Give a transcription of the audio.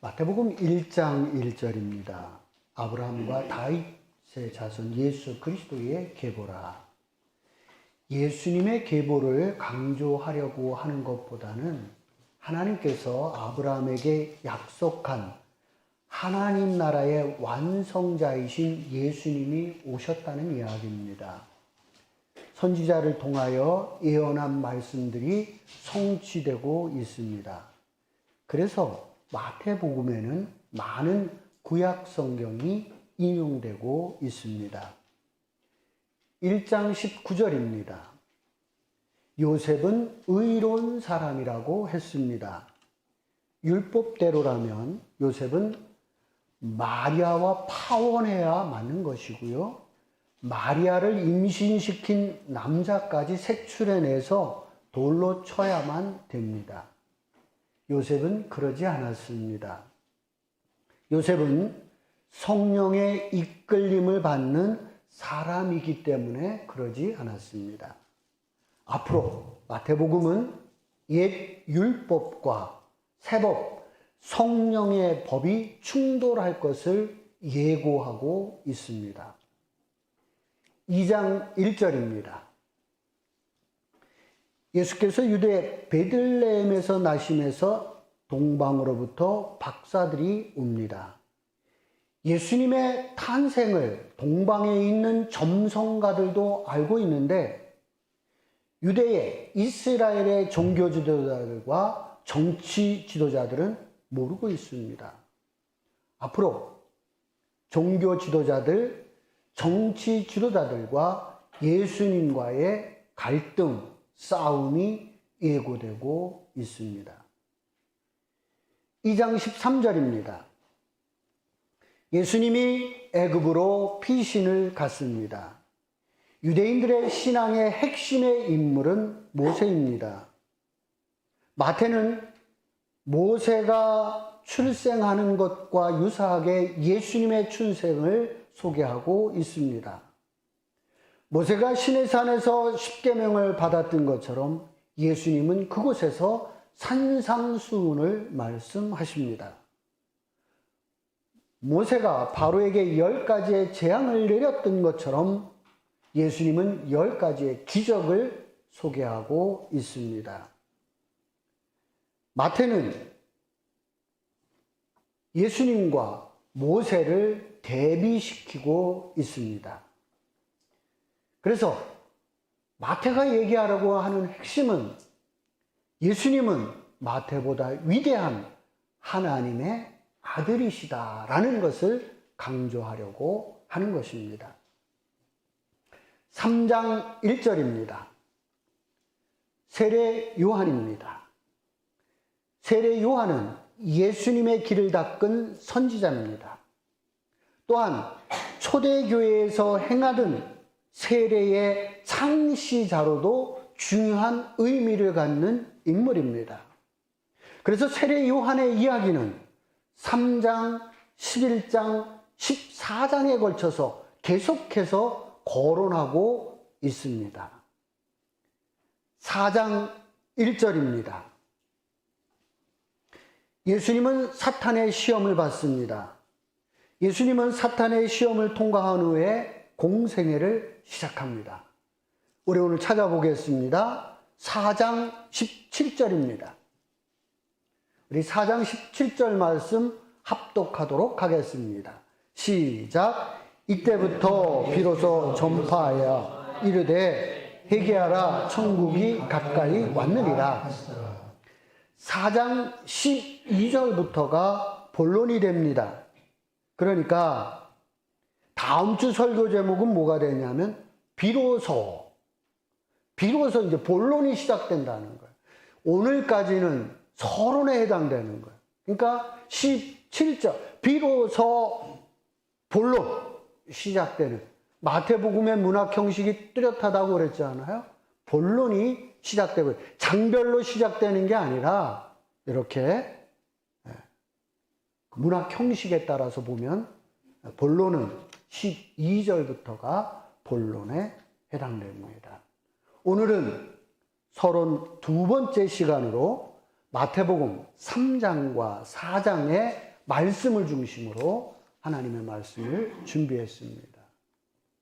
마태복음 1장 1절입니다. 아브라함과 다윗의 자손 예수 그리스도의 계보라. 예수님의 계보를 강조하려고 하는 것보다는 하나님께서 아브라함에게 약속한 하나님 나라의 완성자이신 예수님이 오셨다는 이야기입니다. 선지자를 통하여 예언한 말씀들이 성취되고 있습니다. 그래서 마태복음에는 많은 구약 성경이 인용되고 있습니다. 1장 19절입니다. 요셉은 의로운 사람이라고 했습니다. 율법대로라면 요셉은 마리아와 파혼해야 맞는 것이고요. 마리아를 임신시킨 남자까지 색출해내서 돌로 쳐야만 됩니다. 요셉은 그러지 않았습니다. 요셉은 성령의 이끌림을 받는 사람이기 때문에 그러지 않았습니다. 앞으로 마태복음은 옛 율법과 새법, 성령의 법이 충돌할 것을 예고하고 있습니다. 2장 1절입니다. 예수께서 유대 베들레헴에서 나심에서 동방으로부터 박사들이 옵니다. 예수님의 탄생을 동방에 있는 점성가들도 알고 있는데 유대의 이스라엘의 종교 지도자들과 정치 지도자들은 모르고 있습니다. 앞으로 종교 지도자들, 정치 지도자들과 예수님과의 갈등, 싸움이 예고되고 있습니다. 2장 13절입니다. 예수님이 애굽으로 피신을 갔습니다. 유대인들의 신앙의 핵심의 인물은 모세입니다. 마태는 모세가 출생하는 것과 유사하게 예수님의 출생을 소개하고 있습니다. 모세가 시내산에서 십계명을 받았던 것처럼 예수님은 그곳에서 산상수훈을 말씀하십니다. 모세가 바로에게 열 가지의 재앙을 내렸던 것처럼 예수님은 열 가지의 기적을 소개하고 있습니다. 마태는 예수님과 모세를 대비시키고 있습니다. 그래서 마태가 얘기하려고 하는 핵심은 예수님은 마태보다 위대한 하나님의 아들이시다라는 것을 강조하려고 하는 것입니다. 3장 1절입니다. 세례 요한입니다. 세례 요한은 예수님의 길을 닦은 선지자입니다. 또한 초대교회에서 행하던 세례의 창시자로도 중요한 의미를 갖는 인물입니다. 그래서 세례 요한의 이야기는 3장, 11장, 14장에 걸쳐서 계속해서 거론하고 있습니다. 4장 1절입니다. 예수님은 사탄의 시험을 받습니다. 예수님은 사탄의 시험을 통과한 후에 공생애를 시작합니다. 우리 오늘 찾아보겠습니다. 4장 17절입니다. 우리 4장 17절 말씀 합독하도록 하겠습니다. 시작. 이때부터 비로소 전파하여 이르되 회개하라 천국이 가까이 왔느니라. 4장 12절부터가 본론이 됩니다. 그러니까 다음 주 설교 제목은 뭐가 되냐면 비로소 비로소 이제 본론이 시작된다는 거예요. 오늘까지는 서론에 해당되는 거예요. 그러니까 17절 비로소 본론 시작되는 마태복음의 문학 형식이 뚜렷하다고 그랬지 않아요? 본론이 시작되고 장별로 시작되는 게 아니라 이렇게 문학 형식에 따라서 보면 본론은 12절부터가 본론에 해당됩니다. 오늘은 서론 두 번째 시간으로 마태복음 3장과 4장의 말씀을 중심으로 하나님의 말씀을 준비했습니다.